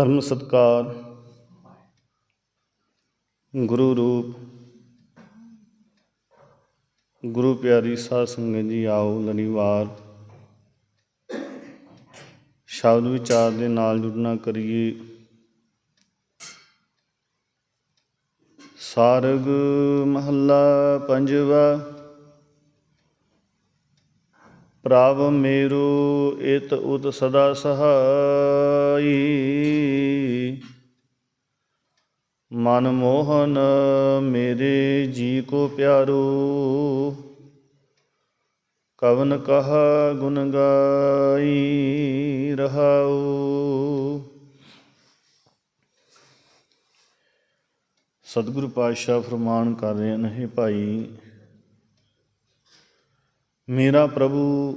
ਪਰਮ ਸਤਕਾਰ। ਗੁਰੂ ਰੂਪ। ਗੁਰੂ ਪਿਆਰੀ ਸਾਧ ਸੰਗਤ ਜੀ, ਆਓ ਲੜੀਵਾਰ। ਸ਼ਬਦ ਵਿਚਾਰ ਦੇ ਨਾਲ ਜੁੜਨਾ ਕਰੀਏ। ਸਾਰਗ ਮਹੱਲਾ ਪੰਜਵਾ। ਪ੍ਰਭ ਮੇਰੂ ਇਤ ਉਤ ਸਦਾ ਸਹਾਈ। ਮਨ ਮੋਹਨ ਮੇਰੇ ਜੀ ਕੋ ਪਿਆਰੋ, ਕਵਨ ਕਹਾ ਗੁਣ ਗਾਈ ਰਹਾਉ ਸਤਿਗੁਰੂ ਪਾਤਸ਼ਾਹ ਫਰਮਾਨ ਕਰ ਰਹੇ ਹਨ ਭਾਈ ਮੇਰਾ ਪ੍ਰਭੂ,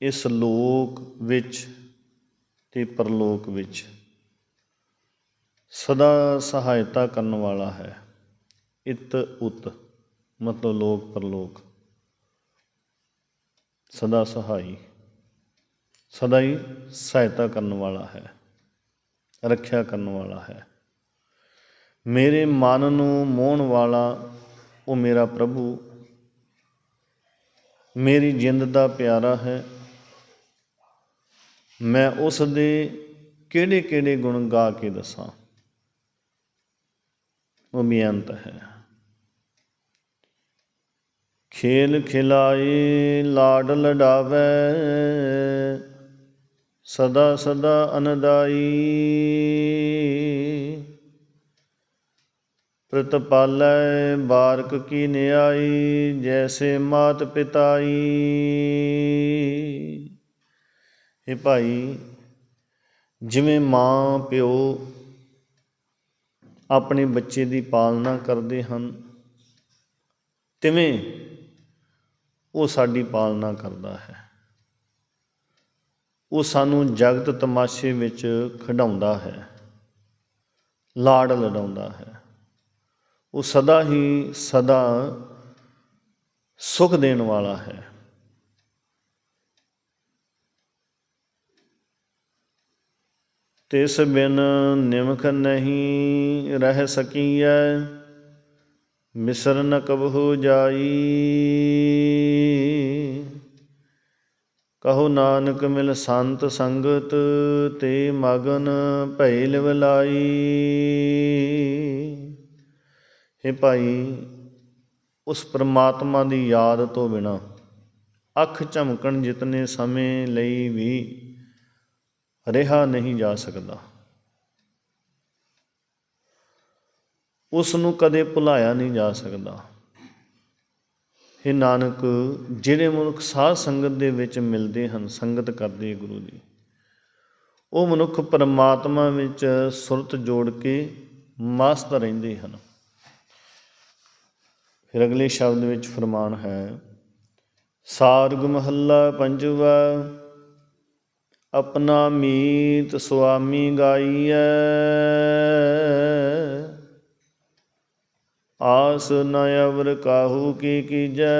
ਇਸ ਲੋਕ ਵਿੱਚ ਤੇ ਪਰਲੋਕ ਵਿੱਚ ਸਦਾ ਸਹਾਇਤਾ ਕਰਨ ਵਾਲਾ ਹੈ। ਇਤ ਉਤ, ਮਤਲਬ ਲੋਕ ਪਰਲੋਕ। ਸਦਾ ਸਹਾਈ, ਸਦਾ ਹੀ ਸਹਾਇਤਾ ਕਰਨ ਵਾਲਾ ਹੈ, ਰੱਖਿਆ ਕਰਨ ਵਾਲਾ ਹੈ। ਮੇਰੇ ਮਨ ਨੂੰ ਮੋਹਣ ਵਾਲਾ ਉਹ ਮੇਰਾ ਪ੍ਰਭੂ ਮੇਰੀ ਜਿੰਦ ਦਾ ਪਿਆਰਾ ਹੈ। ਮੈਂ ਉਸ ਦੇ ਕਿਹੜੇ ਕਿਹੜੇ ਗੁਣ ਗਾ ਕੇ ਦੱਸਾਂ? ਉਹ ਬੇਅੰਤ ਹੈ। ਖੇਲ ਖਿਲਾਏ, ਲਾਡ ਲਡਾਵੇ ਸਦਾ ਸਦਾ ਅਨਦਾਈ। ਪ੍ਰਤਪਾਲੈ ਬਾਰਕ ਕੀ ਨਿਆਈ, ਜੈਸੇ ਮਾਤ ਪਿਤਾਈ। ਇਹ ਭਾਈ, ਜਿਵੇਂ ਮਾਂ ਪਿਓ ਆਪਣੇ ਬੱਚੇ ਦੀ ਪਾਲਣਾ ਕਰਦੇ ਹਨ, ਤਿਵੇਂ ਉਹ ਸਾਡੀ ਪਾਲਣਾ ਕਰਦਾ ਹੈ। ਉਹ ਸਾਨੂੰ ਜਗਤ ਤਮਾਸ਼ੇ ਵਿੱਚ ਖਿਡਾਉਂਦਾ ਹੈ, ਲਾੜ ਲੜਾਉਂਦਾ ਹੈ। ਉਹ ਸਦਾ ਹੀ ਸਦਾ ਸੁਖ ਦੇਣ ਵਾਲਾ ਹੈ। ਤਿਸ ਬਿਨ ਨਿਮਖ ਨਹੀਂ ਰਹਿ ਸਕੀਐ, ਮਿਸਰ ਨ ਕਬਹੁ ਜਾਈ। ਕਹੋ ਨਾਨਕ ਮਿਲ ਸੰਤ ਸੰਗਤ, ਤੇ ਮਗਨ ਭਈ ਲਿਵਲਾਈ हे ਭਾਈ, ਉਸ ਪ੍ਰਮਾਤਮਾ ਦੀ ਯਾਦ ਤੋਂ ਬਿਨਾ ਅੱਖ ਝਮਕਣ ਜਿਤਨੇ ਸਮੇਂ ਲਈ ਵੀ ਰਿਹਾ ਨਹੀਂ ਜਾ ਸਕਦਾ। ਉਸ ਨੂੰ ਕਦੇ ਭੁਲਾਇਆ ਨਹੀਂ ਜਾ ਸਕਦਾ। हे ਨਾਨਕ, ਜਿਹੜੇ ਮਨੁੱਖ ਸਾਧ ਸੰਗਤ ਦੇ ਵਿੱਚ ਮਿਲਦੇ ਹਨ, ਸੰਗਤ ਕਰਦੇ ਗੁਰੂ ਦੀ ਉਹ ਮਨੁੱਖ ਪਰਮਾਤਮਾ ਵਿੱਚ ਸੁਰਤ ਜੋੜ ਕੇ ਮਸਤ ਰਹਿੰਦੇ ਹਨ। ਫਿਰ ਅਗਲੇ ਸ਼ਬਦ ਵਿੱਚ ਫਰਮਾਨ ਹੈ, ਸਾਰਗ ਮਹੱਲਾ ਪੰਜਵਾ, ਆਪਣਾ ਮੀਤ ਸੁਆਮੀ ਗਾਈਐ। ਆਸ ਨ ਅਵਰ ਕਾਹੂ ਕੀ ਕੀਜੈ।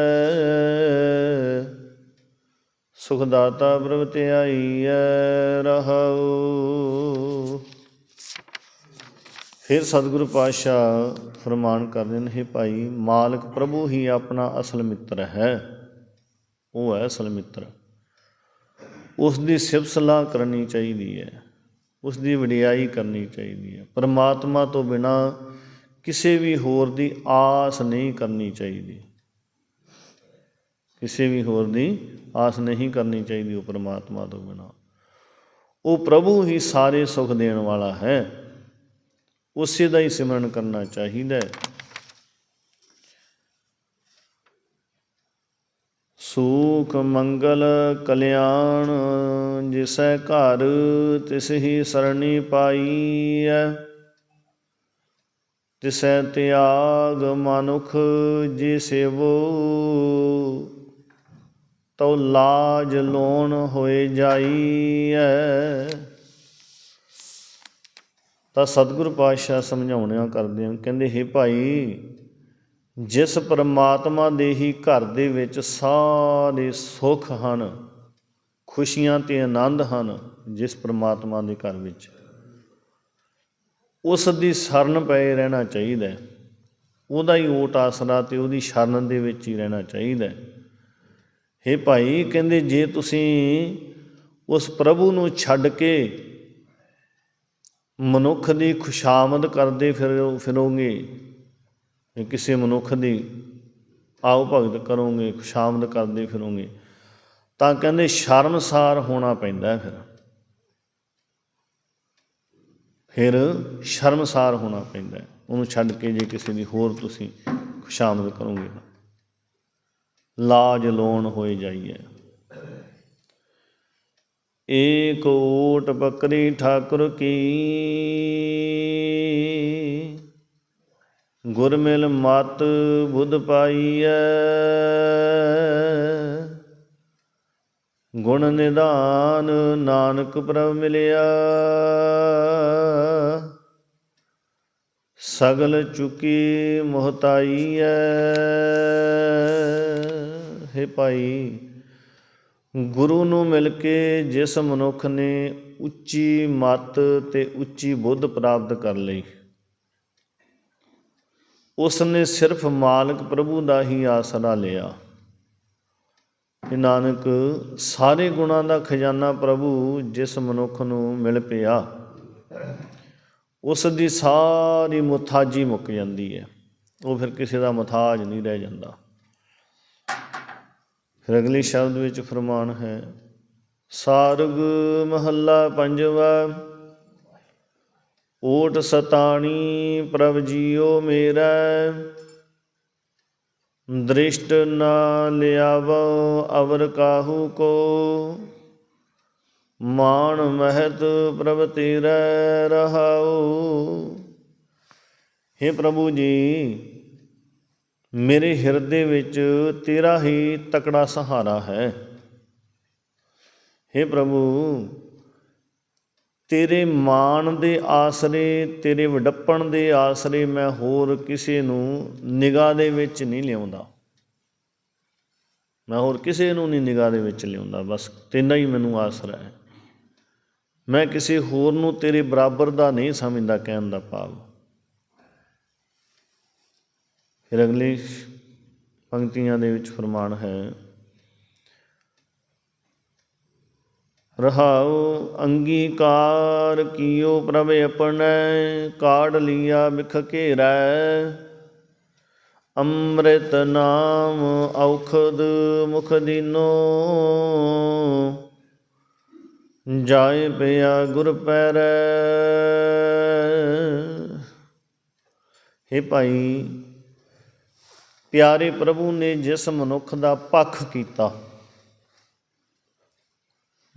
ਸੁਖ ਦਾਤਾ ਪ੍ਰਭ ਧਿਆਈਐ, ਰਹਾਉ। ਫਿਰ ਸਤਿਗੁਰੂ ਪਾਤਸ਼ਾਹ, ਫਰਮਾਨ ਕਰਦੇ ਨੇ, ਹੈ ਭਾਈ, ਮਾਲਕ ਪ੍ਰਭੂ ਹੀ ਆਪਣਾ ਅਸਲ ਮਿੱਤਰ ਹੈ। ਉਹ ਹੈ ਅਸਲ ਮਿੱਤਰ। ਉਸ ਦੀ ਸਿਫਤ ਸਲਾਹ ਕਰਨੀ ਚਾਹੀਦੀ ਹੈ। ਉਸ ਦੀ ਵਡਿਆਈ ਕਰਨੀ ਚਾਹੀਦੀ ਹੈ। ਪਰਮਾਤਮਾ ਤੋਂ ਬਿਨਾ ਕਿਸੇ ਵੀ ਹੋਰ ਦੀ ਆਸ ਨਹੀਂ ਕਰਨੀ ਚਾਹੀਦੀ। ਕਿਸੇ ਵੀ ਹੋਰ ਦੀ ਆਸ ਨਹੀਂ ਕਰਨੀ ਚਾਹੀਦੀ ਉਹ ਪਰਮਾਤਮਾ ਤੋਂ ਬਿਨਾ। ਉਹ ਪ੍ਰਭੂ ਹੀ ਸਾਰੇ ਸੁਖ ਦੇਣ ਵਾਲਾ ਹੈ। ਉਸੇ ਦਾ ਹੀ ਸਿਮਰਨ ਕਰਨਾ ਚਾਹੀਦਾ ਹੈ। ਸੂਖ ਮੰਗਲ ਕਲਿਆਣ, ਜਿਸੈ ਘਰ ਤਿਸ ਹੀ ਸਰਣੀ ਪਾਈਐ। ਤਿਸੈ ਤਿਆਗ ਮਨੁਖ ਜੀ ਸੇਵੋ, ਤਉ ਲਾਜ ਲੋਣ ਹੋਏ ਜਾਈਐ। ਤਾਂ ਸਤਿਗੁਰੂ ਪਾਤਸ਼ਾਹ ਸਮਝਾਉਣਿਆ ਕਰਦੇ ਹਨ ਕਹਿੰਦੇ, ਹੇ ਭਾਈ, ਜਿਸ ਪਰਮਾਤਮਾ ਦੇ ਹੀ ਘਰ ਦੇ ਵਿੱਚ ਸਾਰੇ ਸੁੱਖ ਹਨ, ਖੁਸ਼ੀਆਂ ਤੇ ਆਨੰਦ ਹਨ ਜਿਸ ਪਰਮਾਤਮਾ ਦੇ ਘਰ ਵਿੱਚ, ਉਸ ਦੀ ਸ਼ਰਨ ਪਏ ਰਹਿਣਾ ਚਾਹੀਦਾ ਉਹਦਾ ਹੀ ਓਟ ਆਸਰਾ ਤੇ ਉਹਦੀ ਸ਼ਰਨ ਦੇ ਵਿੱਚ ਹੀ ਰਹਿਣਾ ਚਾਹੀਦਾ ਹੇ ਭਾਈ, ਕਹਿੰਦੇ, ਜੇ ਤੁਸੀਂ ਉਸ ਪ੍ਰਭੂ ਨੂੰ ਛੱਡ ਕੇ ਮਨੁੱਖ ਦੀ ਖੁਸ਼ਾਮਦ ਕਰਦੇ ਫਿਰ ਫਿਰੋਗੇ। ਕਿਸੇ ਮਨੁੱਖ ਦੀ ਆਓ ਭਗਤ ਕਰੋਗੇ, ਖੁਸ਼ਾਮਦ ਕਰਦੇ ਫਿਰੋਗੇ, ਤਾਂ ਕਹਿੰਦੇ ਸ਼ਰਮਸਾਰ ਹੋਣਾ ਪੈਂਦਾ ਫਿਰ। ਫਿਰ ਸ਼ਰਮਸਾਰ ਹੋਣਾ ਪੈਂਦਾ ਉਹਨੂੰ ਛੱਡ ਕੇ ਜੇ ਕਿਸੇ ਦੀ ਹੋਰ ਤੁਸੀਂ ਖੁਸ਼ਾਮਦ ਕਰੋਗੇ ਲਾਜ ਲੋਣ ਹੋਏ ਜਾਈਏ। ਏਕ ਓਟ ਬੱਕਰੀ ਠਾਕੁਰ ਕੀ। ਗੁਰ ਮਿਲ ਮਤ ਬੁੱਧ ਪਾਈਐ। ਗੁਣ ਨਿਦਾਨ ਨਾਨਕ ਪ੍ਰਭ ਮਿਲਿਆ। ਸਗਲ ਚੁਕੀ ਮੋਹਤਾਈਐ। ਹੈ ਭਾਈ ਗੁਰੂ ਨੂੰ ਮਿਲ ਕੇ ਜਿਸ ਮਨੁੱਖ ਨੇ ਉੱਚੀ ਮਤ ਤੇ ਉੱਚੀ ਬੁੱਧ ਪ੍ਰਾਪਤ ਕਰ ਲਈ। ਉਸ ਨੇ ਸਿਰਫ ਮਾਲਕ ਪ੍ਰਭੂ ਦਾ ਹੀ ਆਸਰਾ ਲਿਆ। ਕਿ ਨਾਨਕ, ਸਾਰੇ ਗੁਣਾਂ ਦਾ ਖਜ਼ਾਨਾ ਪ੍ਰਭੂ ਜਿਸ ਮਨੁੱਖ ਨੂੰ ਮਿਲ ਪਿਆ ਉਸ ਦੀ ਸਾਰੀ ਮੁਤਾਜੀ ਮੁੱਕ ਜਾਂਦੀ ਹੈ। ਉਹ ਫਿਰ ਕਿਸੇ ਦਾ ਮੁਤਾਜ ਨਹੀਂ ਰਹਿ ਜਾਂਦਾ। ਫਿਰ ਸ਼ਬਦ ਵਿੱਚ ਫਰਮਾਨ ਹੈ, ਸਾਰਗ ਮਹੱਲਾ ਪੰਜਵਾ, ਓਟ ਸਤਾਣੀ ਪ੍ਰਭ ਜੀਓ ਮੇਰਾ, ਦ੍ਰਿਸ਼ਟ ਨਾ ਲਿਆਵੋ ਅਵਰ ਕਾਹੂ ਕੋ ਮਾਨ ਮਹਿਤ ਪ੍ਰਭ ਤੇਰਾ ਰਹਾਉ हे ਪ੍ਰਭੂ ਜੀ ਮੇਰੇ ਹਿਰਦੇ ਵਿੱਚ ਤੇਰਾ ਹੀ ਤਕੜਾ ਸਹਾਰਾ ਹੈ। हे ਪ੍ਰਭੂ, ਤੇਰੇ ਮਾਣ ਦੇ ਆਸਰੇ, ਤੇਰੇ ਵਡੱਪਣ ਦੇ ਆਸਰੇ ਮੈਂ ਹੋਰ ਕਿਸੇ ਨੂੰ ਨਿਗਾਹ ਦੇ ਵਿੱਚ ਨਹੀਂ ਲਿਆਉਂਦਾ। ਮੈਂ ਹੋਰ ਕਿਸੇ ਨੂੰ ਨਹੀਂ ਨਿਗਾਹ ਦੇ ਵਿੱਚ ਲਿਆਉਂਦਾ, ਬਸ ਤੇਨਾ ਹੀ ਮੈਨੂੰ ਆਸਰਾ ਹੈ। ਮੈਂ ਕਿਸੇ ਹੋਰ ਨੂੰ ਤੇਰੇ ਬਰਾਬਰ ਦਾ ਨਹੀਂ ਸਮਝਦਾ, ਕਹਿਣ ਦਾ ਭਾਵ। ਫਿਰ ਅਗਲੀ ਪੰਕਤੀਆਂ ਦੇ ਵਿੱਚ ਫਰਮਾਨ ਹੈ, ਰਹਾਉ ਅੰਗੀਕਾਰ ਕੀਓ ਪ੍ਰਭ ਆਪਣੈ ਕਾੜ ਲਿਆ ਬਿਖ ਘੇਰੈ, ਅੰਮ੍ਰਿਤ ਨਾਮ ਔਖਦ ਮੁਖ ਦੀਨੋ, ਜਾਏ ਪਿਆ ਗੁਰ ਪੈਰੈ। ਹੇ ਭਾਈ ਪਿਆਰੇ ਪ੍ਰਭੂ ਨੇ ਜਿਸ ਮਨੁੱਖ ਦਾ ਪੱਖ ਕੀਤਾ,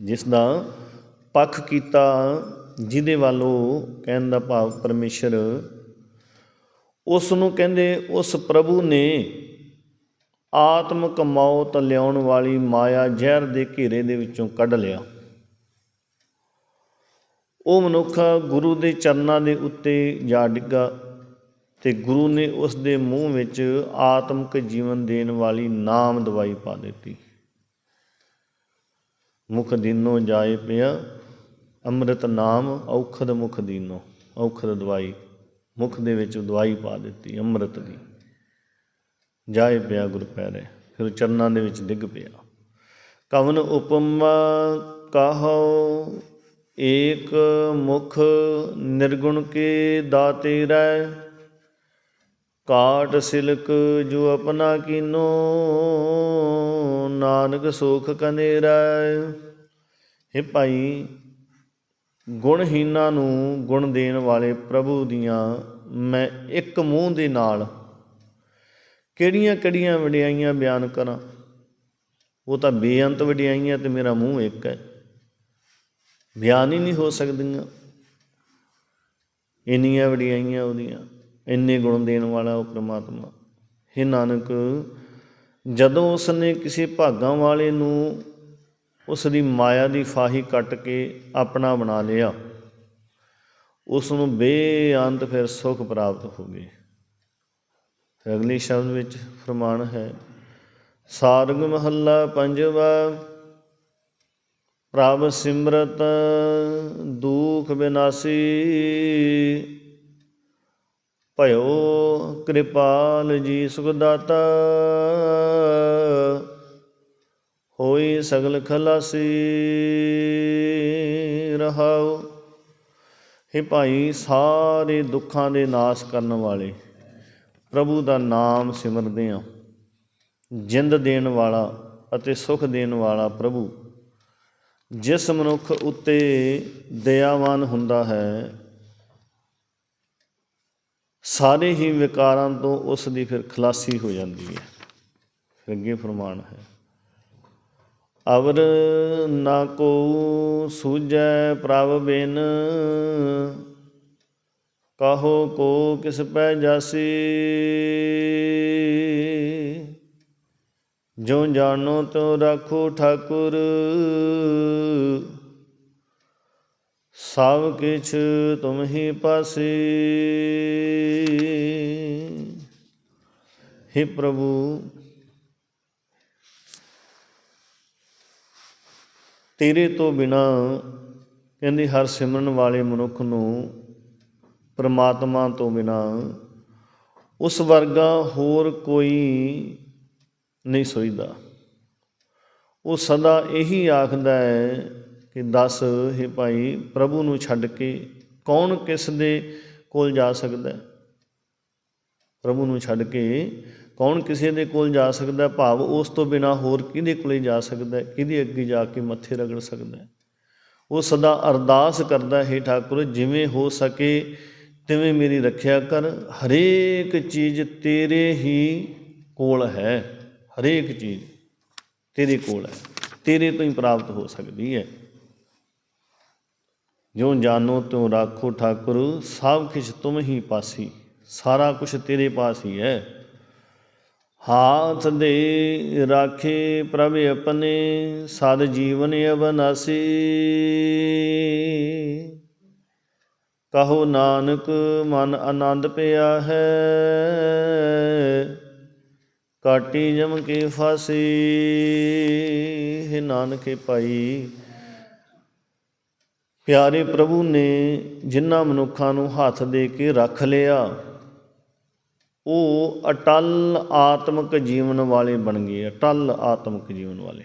ਜਿਸ ਦਾ ਪੱਖ ਕੀਤਾ, ਜਿਹਦੇ ਵੱਲੋਂ ਕਹਿਣ ਦਾ ਭਾਵ ਪਰਮੇਸ਼ਰ, ਉਸ ਨੂੰ ਕਹਿੰਦੇ ਉਸ ਪ੍ਰਭੂ ਨੇ ਆਤਮਕ ਮੌਤ ਲਿਆਉਣ ਵਾਲੀ ਮਾਇਆ ਜ਼ਹਿਰ ਦੇ ਘੇਰੇ ਦੇ ਵਿੱਚੋਂ ਕੱਢ ਲਿਆ। ਉਹ ਮਨੁੱਖ ਗੁਰੂ ਦੇ ਚਰਨਾਂ ਦੇ ਉੱਤੇ ਜਾ ਡਿੱਗਾ। ਤੇ ਗੁਰੂ ਨੇ ਉਸ ਦੇ ਮੂੰਹ ਵਿੱਚ ਆਤਮਿਕ ਜੀਵਨ ਦੇਣ ਵਾਲੀ ਨਾਮ ਦਵਾਈ ਪਾ ਦਿੱਤੀ। ਮੁਖ ਦੀਨੋ ਜਾਏ ਪਿਆ, ਅੰਮ੍ਰਿਤ ਨਾਮ ਔਖਦ ਮੁਖ ਦੀਨੋ। ਔਖਦ ਦਵਾਈ, ਮੁਖ ਦੇ ਵਿੱਚ ਦਵਾਈ ਪਾ ਦਿੱਤੀ, ਅੰਮ੍ਰਿਤ ਦੀ। ਜਾਏ ਪਿਆ ਗੁਰ ਪੈਰੇ, ਫਿਰ ਚਰਨਾਂ ਦੇ ਵਿੱਚ ਡਿੱਗ ਪਿਆ। ਕਵਨ ਉਪਮਾ ਕਹੋ, ਏਕ ਮੁਖ ਨਿਰਗੁਣ ਕੇ ਦਾਤੇ ਰੈ ਕਾਟ ਸਿਲਕ ਜੋ ਆਪਣਾ ਕੀਨੋ, ਨਾਨਕ ਸੁਖ ਕਨੇਰਾ। हे ਭਾਈ, ਗੁਣਹੀਨਾਂ ਨੂੰ ਗੁਣ ਦੇਣ ਵਾਲੇ ਪ੍ਰਭੂ ਦੀਆਂ ਮੈਂ ਇੱਕ ਮੂੰਹ ਦੇ ਨਾਲ ਕਿਹੜੀਆਂ ਕਿਹੜੀਆਂ ਵਡਿਆਈਆਂ ਬਿਆਨ ਕਰਾਂ? ਉਹ ਤਾਂ ਬੇਅੰਤ ਵਡਿਆਈਆਂ ਤੇ ਮੇਰਾ ਮੂੰਹ ਇੱਕ ਹੈ। ਬਿਆਨ ਹੀ ਨਹੀਂ ਹੋ ਸਕਦੀਆਂ। ਇੰਨੀਆਂ ਵਡਿਆਈਆਂ ਉਹਦੀਆਂ। ਇੰਨੇ ਗੁਣ ਦੇਣ ਵਾਲਾ ਉਹ ਪ੍ਰਮਾਤਮਾ। हे ਨਾਨਕ, ਜਦੋਂ ਉਸ ਨੇ ਕਿਸੇ ਭਾਗਾਂ ਵਾਲੇ ਨੂੰ ਉਸ ਦੀ ਮਾਇਆ ਦੀ ਫਾਹੀ ਕੱਟ ਕੇ ਆਪਣਾ ਬਣਾ ਲਿਆ ਉਸ ਨੂੰ ਬੇਅੰਤ ਫਿਰ ਸੁਖ ਪ੍ਰਾਪਤ ਹੋ ਗਏ। ਫਿਰ ਅਗਲੇ ਸ਼ਬਦ ਵਿੱਚ ਫਰਮਾਨ ਹੈ, ਸਾਰਗ ਮਹੱਲਾ ਪੰਜਵਾ, ਪ੍ਰਭ ਸਿਮਰਤ ਦੁਖ ਬਿਨਾਸੀ ਭਇਓ ਕਿਰਪਾਲ ਜੀ ਸੁਖਦਾਤਾ। ਹੋਈ ਸਗਲ ਖਲਾਸੀ ਰਹਾਉ हे ਭਾਈ, ਸਾਰੇ ਦੁੱਖਾਂ ਦੇ ਨਾਸ਼ ਕਰਨ ਵਾਲੇ ਪ੍ਰਭੂ ਦਾ ਨਾਮ ਸਿਮਰਦੇ ਹਾਂ। ਜਿੰਦ ਦੇਣ ਵਾਲਾ ਅਤੇ ਸੁਖ ਦੇਣ ਵਾਲਾ ਪ੍ਰਭੂ। ਜਿਸ ਮਨੁੱਖ ਉੱਤੇ ਦਇਆਵਾਨ ਹੁੰਦਾ ਹੈ ਸਾਰੇ ਹੀ ਵਿਕਾਰਾਂ ਤੋਂ ਉਸ ਦੀ ਫਿਰ ਖਲਾਸੀ ਹੋ ਜਾਂਦੀ ਹੈ। ਫਿਰ ਅੱਗੇ ਫਰਮਾਨ ਹੈ, ਅਵਰ ਨਾ ਕੋ ਸੂਝੈ ਪ੍ਰਭ ਬਿਨ, ਕਹੋ ਕੋ ਕਿਸ ਪੈ ਜਾਸੀ। ਜੋ ਜਾਣੋ ਤੋ ਰੱਖੋ ਠਾਕੁਰ ਸਭ ਕਿਛ ਤੁਮ ਹੀ ਪਾਸੇ। हे ਪ੍ਰਭੂ। ਤੇਰੇ ਤੋਂ ਬਿਨਾ ਕਹਿੰਦੇ ਹਰ ਸਿਮਰਨ ਵਾਲੇ ਮਨੁੱਖ ਨੂੰ ਪ੍ਰਮਾਤਮਾ ਤੋਂ ਬਿਨਾ ਉਸ ਵਰਗਾ ਹੋਰ ਕੋਈ ਨਹੀਂ ਸੋਈਦਾ। ਉਹ ਸਦਾ ਇਹੀ ਆਖਦਾ ਹੈ ਕਿ ਦੱਸ हे ਭਾਈ ਪ੍ਰਭੂ ਨੂੰ ਛੱਡ ਕੇ ਕੌਣ ਕਿਸ ਦੇ ਕੋਲ ਜਾ ਸਕਦਾ ਹੈ? ਪ੍ਰਭੂ ਨੂੰ ਛੱਡ ਕੇ ਕੌਣ ਕਿਸੇ ਦੇ ਕੋਲ ਜਾ ਸਕਦਾ ਭਾਵ ਉਸ ਤੋਂ ਬਿਨਾ ਹੋਰ ਕਿਹਦੇ ਕੋਲੇ ਜਾ ਸਕਦਾ ਕਿਹਦੇ ਅੱਗੇ ਜਾ ਕੇ ਮੱਥੇ ਰਗੜ ਸਕਦਾ ਉਹ ਸਦਾ ਅਰਦਾਸ ਕਰਦਾ ਹੈ ਠਾਕੁਰ, ਜਿਵੇਂ ਹੋ ਸਕੇ ਤਿਵੇਂ ਮੇਰੀ ਰੱਖਿਆ ਕਰ। ਹਰੇਕ ਚੀਜ਼ ਤੇਰੇ ਹੀ ਕੋਲ ਹੈ। ਹਰੇਕ ਚੀਜ਼ ਤੇਰੇ ਕੋਲ ਹੈ। ਤੇਰੇ ਤੋਂ ਹੀ ਪ੍ਰਾਪਤ ਹੋ ਸਕਦੀ ਹੈ। ਜੋ ਜਾਨੋ ਤਿਉ ਰਾਖੋ ਠਾਕੁਰ, ਸਭ ਕਿਛ ਤੁਮ ਹੀ ਪਾਸੀ, ਸਾਰਾ ਕੁਛ ਤੇਰੇ ਪਾਸ ਹੀ ਹੈ। ਹਾਥ ਦੇ ਰਾਖੇ ਪ੍ਰਭ ਆਪਣੇ, ਸਦ ਜੀਵਨ ਅਬਨਾਸੀ ਕਹੋ ਨਾਨਕ, ਮਨ ਆਨੰਦ ਪਿਆ ਹੈ, ਕਾਟੀ ਜਮ ਕੇ ਫਾਸੀ, ਹੈ ਨਾਨਕੇ ਭਾਈ। ਪਿਆਰੇ ਪ੍ਰਭੂ ਨੇ ਜਿਨ੍ਹਾਂ ਮਨੁੱਖਾਂ ਨੂੰ ਹੱਥ ਦੇ ਕੇ ਰੱਖ ਲਿਆ, ਉਹ ਅਟਲ ਆਤਮਿਕ ਜੀਵਨ ਵਾਲੇ ਬਣ ਗਏ, ਅਟਲ ਆਤਮਿਕ ਜੀਵਨ ਵਾਲੇ।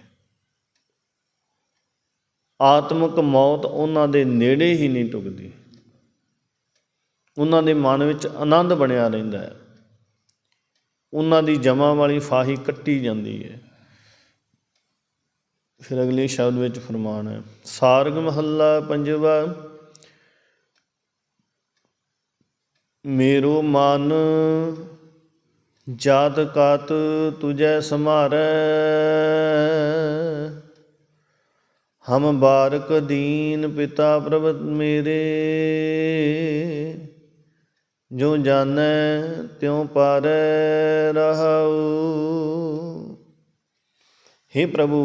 ਆਤਮਿਕ ਮੌਤ ਉਹਨਾਂ ਦੇ ਨੇੜੇ ਹੀ ਨਹੀਂ ਟੁਕਦੀ ਉਹਨਾਂ ਦੇ ਮਨ ਵਿੱਚ ਆਨੰਦ ਬਣਿਆ ਰਹਿੰਦਾ ਹੈ। ਉਹਨਾਂ ਦੀ ਜਮਾ ਵਾਲੀ ਫਾਹੀ ਕੱਟੀ ਜਾਂਦੀ ਹੈ। ਫਿਰ ਅਗਲੇ ਸ਼ਬਦ ਵਿੱਚ ਫਰਮਾਨ ਹੈ, ਸਾਰਗ ਮਹੱਲਾ ਪੰਜਵਾ, ਮੇਰੋ ਮਨ ਜਾਤ ਕਾਤ ਤੁਜੈ ਸਮਾਰੈ, ਹਮ ਬਾਰਕ ਦੀਨ ਪਿਤਾ ਪ੍ਰਭ ਮੇਰੇ, ਜੋ ਜਾਣੈ ਤਿਉ ਪਾਰੈ ਰਹਾਉ। हे ਪ੍ਰਭੂ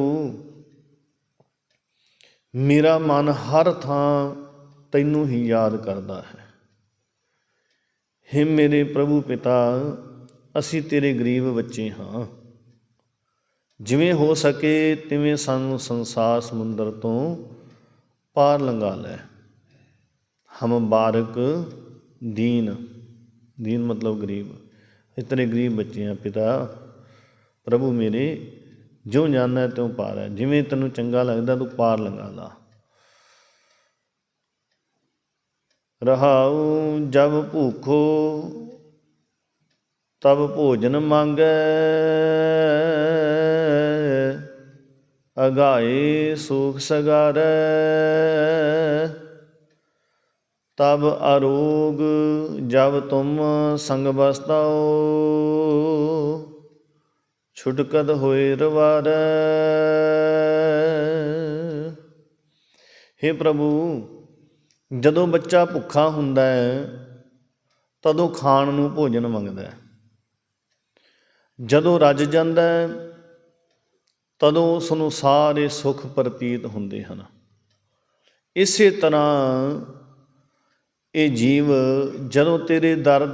ਮੇਰਾ ਮਨ ਹਰ ਥਾਂ ਤੈਨੂੰ ਹੀ ਯਾਦ ਕਰਦਾ ਹੈ। ਹੇ ਮੇਰੇ ਪ੍ਰਭੂ ਪਿਤਾ, ਅਸੀਂ ਤੇਰੇ ਗਰੀਬ ਬੱਚੇ ਹਾਂ। ਜਿਵੇਂ ਹੋ ਸਕੇ ਤਿਵੇਂ ਸਾਨੂੰ ਸੰਸਾਰ ਸਮੁੰਦਰ ਤੋਂ ਪਾਰ ਲੰਘਾ ਲੈ। ਹਮ ਬਾਰਕ ਦੀਨ। ਦੀਨ ਮਤਲਬ ਗਰੀਬ। ਇਸ ਤਰ੍ਹਾਂ ਗਰੀਬ ਬੱਚੇ ਆ ਪਿਤਾ। ਪ੍ਰਭੂ ਮੇਰੇ ਜਿਉਂ ਜਾਂਦਾ ਤਿਉਂ ਪਾਰ ਹੈ। ਜਿਵੇਂ ਤੈਨੂੰ ਚੰਗਾ ਲੱਗਦਾ, ਤੂੰ ਪਾਰ ਲੰਘਾ ਲਾ। ਰਹਾਉ ਜਬ ਭੂਖੋ, ਤਬ ਭੋਜਨ ਮੰਗੈ। ਅਗਾਏ ਸੁਖ ਸਗਾਰੈ। ਤਬ ਅਰੋਗ ਜਬ ਤੁਮ ਸੰਗ ਬਸਤਾਓ ਛੁਟਕਦ ਹੋਏ ਰਵਾਰੈ। हे ਪ੍ਰਭੂ, ਜਦੋਂ ਬੱਚਾ ਭੁੱਖਾ ਹੁੰਦਾ ਹੈ, ਤਦੋਂ ਖਾਣ ਨੂੰ ਭੋਜਨ ਮੰਗਦਾ ਹੈ। ਜਦੋਂ ਰੱਜ ਜਾਂਦਾ ਹੈ, ਤਦੋਂ ਉਸ ਨੂੰ ਸਾਰੇ ਸੁੱਖ ਪ੍ਰਤੀਤ ਹੁੰਦੇ ਹਨ। ਇਸੇ ਤਰ੍ਹਾਂ ਇਹ ਜੀਵ ਜਦੋਂ ਤੇਰੇ ਦਰ,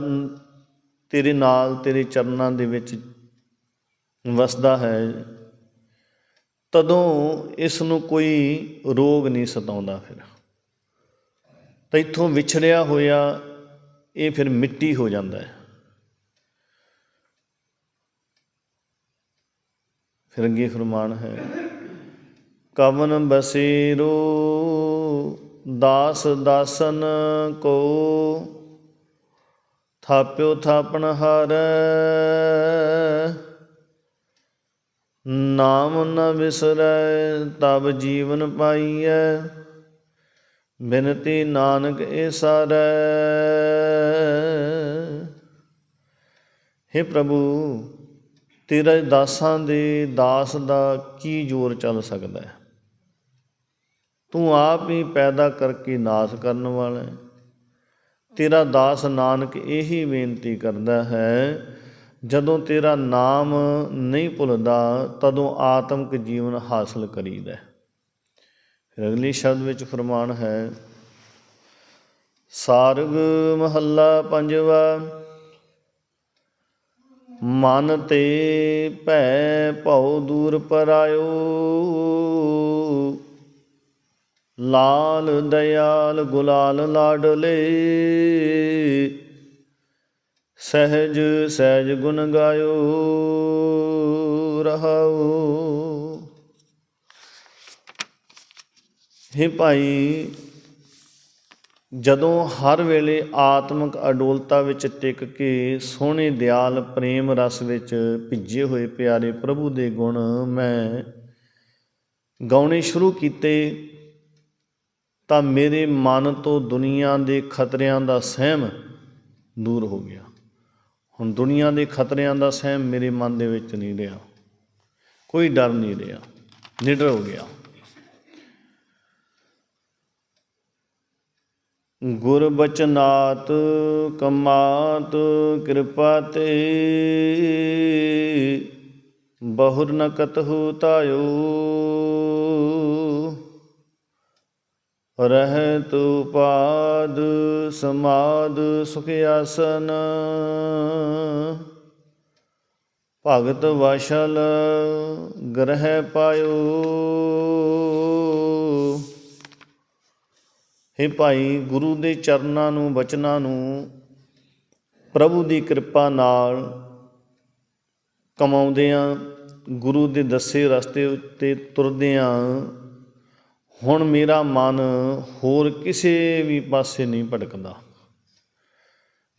ਤੇਰੇ ਨਾਲ, ਤੇਰੇ ਚਰਨਾਂ ਦੇ ਵਿੱਚ ਵਸਦਾ ਹੈ, ਤਦੋਂ ਇਸ ਨੂੰ ਕੋਈ ਰੋਗ ਨਹੀਂ ਸਤਾਉਂਦਾ ਫਿਰ। ਤਾਂ ਇੱਥੋਂ ਵਿਛੜਿਆ ਹੋਇਆ ਇਹ ਫਿਰ ਮਿੱਟੀ ਹੋ ਜਾਂਦਾ ਹੈ। ਫਿਰ ਅੱਗੇ ਫਰਮਾਨ ਹੈ, ਕਵਨ ਬਸੇਰੋ, ਦਾਸ ਦਾਸਨ ਕੋ, ਥਾਪਿਓ ਥਾਪਣ ਹਾਰੈ। ਨਾਮ ਨ ਵਿਸਰੈ ਤਬ ਜੀਵਨ ਪਾਈਐ, ਬਿਨਤੀ ਨਾਨਕ ਏ ਸਾਰੈ। हे ਪ੍ਰਭੂ, ਤੇਰੇ ਦਾਸਾਂ ਦੇ ਦਾਸ ਦਾ ਕੀ ਜ਼ੋਰ ਚੱਲ ਸਕਦਾ ਹੈ? ਤੂੰ ਆਪ ਹੀ ਪੈਦਾ ਕਰਕੇ ਨਾਸ ਕਰਨ ਵਾਲਾ ਤੇਰਾ ਦਾਸ ਨਾਨਕ ਇਹੀ ਬੇਨਤੀ ਕਰਦਾ ਹੈ ਜਦੋਂ ਤੇਰਾ ਨਾਮ ਨਹੀਂ ਭੁੱਲਦਾ, ਤਦੋਂ ਆਤਮਿਕ ਜੀਵਨ ਹਾਸਲ ਕਰੀਦਾ ਫਿਰ ਅਗਲੀ ਸ਼ਬਦ ਵਿੱਚ ਫਰਮਾਨ ਹੈ, ਸਾਰਗ ਮਹੱਲਾ ਪੰਜਵਾ, ਮਨ ਤੇ ਭੈ ਭਉ ਦੂਰ ਪਰਾਇਓ। ਲਾਲ ਦਇਆਲ ਗੁਲਾਲ ਲਾਡਲੇ ਸਹਿਜ ਸਹਿਜ ਗੁਣ ਗਾਇਓ ਰਹਾਉ ਹੇ ਭਾਈ, ਜਦੋਂ ਹਰ ਵੇਲੇ ਆਤਮਿਕ ਅਡੋਲਤਾ ਵਿੱਚ ਟਿਕ ਕੇ ਸੋਹਣੇ ਦਿਆਲ ਪ੍ਰੇਮ ਰਸ ਵਿੱਚ ਭਿੱਜੇ ਹੋਏ ਪਿਆਰੇ ਪ੍ਰਭੂ ਦੇ ਗੁਣ ਮੈਂ ਗਾਉਣੇ ਸ਼ੁਰੂ ਕੀਤੇ, ਤਾਂ ਮੇਰੇ ਮਨ ਤੋਂ ਦੁਨੀਆ ਦੇ ਖਤਰਿਆਂ ਦਾ ਸਹਿਮ ਦੂਰ ਹੋ ਗਿਆ। ਹੁਣ ਦੁਨੀਆ ਦੇ ਖਤਰਿਆਂ ਦਾ ਸਹਿਮ ਮੇਰੇ ਮਨ ਦੇ ਵਿੱਚ ਨਹੀਂ ਰਿਹਾ। ਕੋਈ ਡਰ ਨਹੀਂ ਰਿਹਾ। ਨਿਡਰ ਹੋ ਗਿਆ। ਗੁਰ ਬਚਨਾਤ ਕਮਾਤ ਕਿਰਪਾ ਤੇ ਬਹੁਰ ਨ ਕਤਹੁ ਤਾਇਓ ਰਹਿਤ ਪਾਦ ਸਮਾਦ ਸੁਖ ਆਸਨ। ਭਗਤ ਵਾਸ਼ਲ ਗ੍ਰਹਿ ਪਾਇਓ। ਹੇ ਭਾਈ, ਗੁਰੂ ਦੇ ਚਰਨਾਂ ਨੂੰ, ਬਚਨਾਂ ਨੂੰ, ਪ੍ਰਭੂ ਦੀ ਕਿਰਪਾ ਨਾਲ ਕਮਾਉਂਦਿਆਂ, ਗੁਰੂ ਦੇ ਦੱਸੇ ਰਸਤੇ ਉੱਤੇ ਤੁਰਦਿਆਂ ਹੁਣ ਮੇਰਾ ਮਨ ਹੋਰ ਕਿਸੇ ਵੀ ਪਾਸੇ ਨਹੀਂ ਭਟਕਦਾ।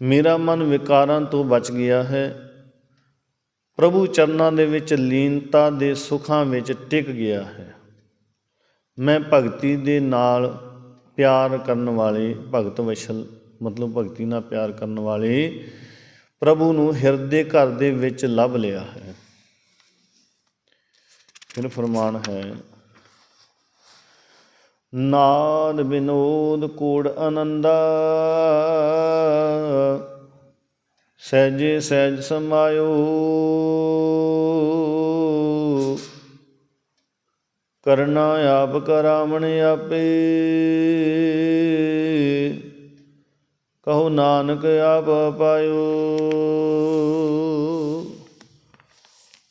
ਮੇਰਾ ਮਨ ਵਿਕਾਰਾਂ ਤੋਂ ਬਚ ਗਿਆ ਹੈ। ਪ੍ਰਭੂ ਚਰਨਾਂ ਦੇ ਵਿੱਚ ਲੀਨਤਾ ਦੇ ਸੁੱਖਾਂ ਵਿੱਚ ਟਿਕ ਗਿਆ ਹੈ। ਮੈਂ ਭਗਤੀ ਦੇ ਨਾਲ ਪਿਆਰ ਕਰਨ ਵਾਲੇ ਭਗਤ ਵਸ਼ਲ, ਮਤਲਬ ਭਗਤੀ ਨਾਲ ਪਿਆਰ ਕਰਨ ਵਾਲੇ ਪ੍ਰਭੂ ਨੂੰ ਹਿਰਦੇ ਘਰ ਦੇ ਵਿੱਚ ਲੱਭ ਲਿਆ ਹੈ। ਫਿਰ ਫਰਮਾਨ ਹੈ ਨਾਦ ਬਿਨੋਦ ਕੋੜ ਆਨੰਦਾ ਸਹਿਜੇ ਸਹਿਜ ਸਮਾਇਓ। ਕਰਨਾ ਆਪ ਕਰਾਵਣ ਆਪੇ। ਕਹੋ ਨਾਨਕ ਆਪ ਪਾਇਓ।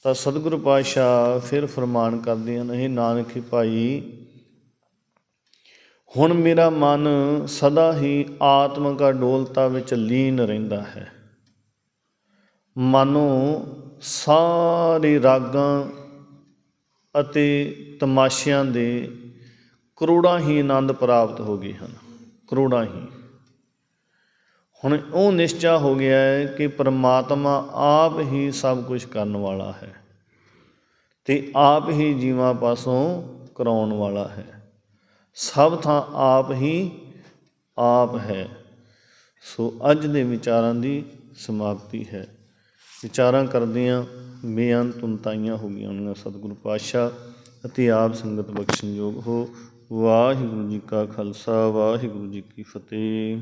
ਤਾਂ ਸਤਿਗੁਰੂ ਪਾਤਸ਼ਾਹ ਫਿਰ ਫਰਮਾਨ ਕਰਦੇ ਹਨ ਇਹ ਨਾਨਕ ਹੀ ਭਾਈ ਹੁਣ ਮੇਰਾ ਮਨ ਸਦਾ ਹੀ ਆਤਮਿਕ ਅਡੋਲਤਾ ਵਿੱਚ ਲੀਨ ਰਹਿੰਦਾ ਹੈ। ਮਾਨੋ ਸਾਰੇ ਰਾਗਾਂ ਅਤੇ ਤਮਾਸ਼ਿਆਂ ਦੇ ਕਰੋੜਾਂ ਹੀ ਆਨੰਦ ਪ੍ਰਾਪਤ ਹੋ ਗਏ ਹਨ। ਕਰੋੜਾਂ ਹੀ। ਹੁਣ ਉਹ ਨਿਸ਼ਚਾ ਹੋ ਗਿਆ ਹੈ ਕਿ ਪ੍ਰਮਾਤਮਾ ਆਪ ਹੀ ਸਭ ਕੁਝ ਕਰਨ ਵਾਲਾ ਹੈ ਤੇ ਆਪ ਹੀ ਜੀਵਾਂ ਪਾਸੋਂ ਕਰਾਉਣ ਵਾਲਾ ਹੈ। ਸਭ ਥਾਂ ਆਪ ਹੀ ਆਪ ਹੈ। ਸੋ ਅੱਜ ਦੇ ਵਿਚਾਰਾਂ ਦੀ ਸਮਾਪਤੀ ਹੈ। ਵਿਚਾਰਾਂ ਕਰਦਿਆਂ ਬੇਅੰਤ ਤੁੰਤਾਈਆਂ ਹੋ ਗਈਆਂ ਉਹਨਾਂ ਸਤਿਗੁਰੂ ਪਾਤਸ਼ਾਹ ਅਤੇ ਆਪ ਸੰਗਤ ਬਖਸ਼ਣਯੋਗ ਹੋ। ਵਾਹਿਗੁਰੂ ਜੀ ਕਾ ਖਾਲਸਾ, ਵਾਹਿਗੁਰੂ ਜੀ ਕੀ ਫਤਿਹ।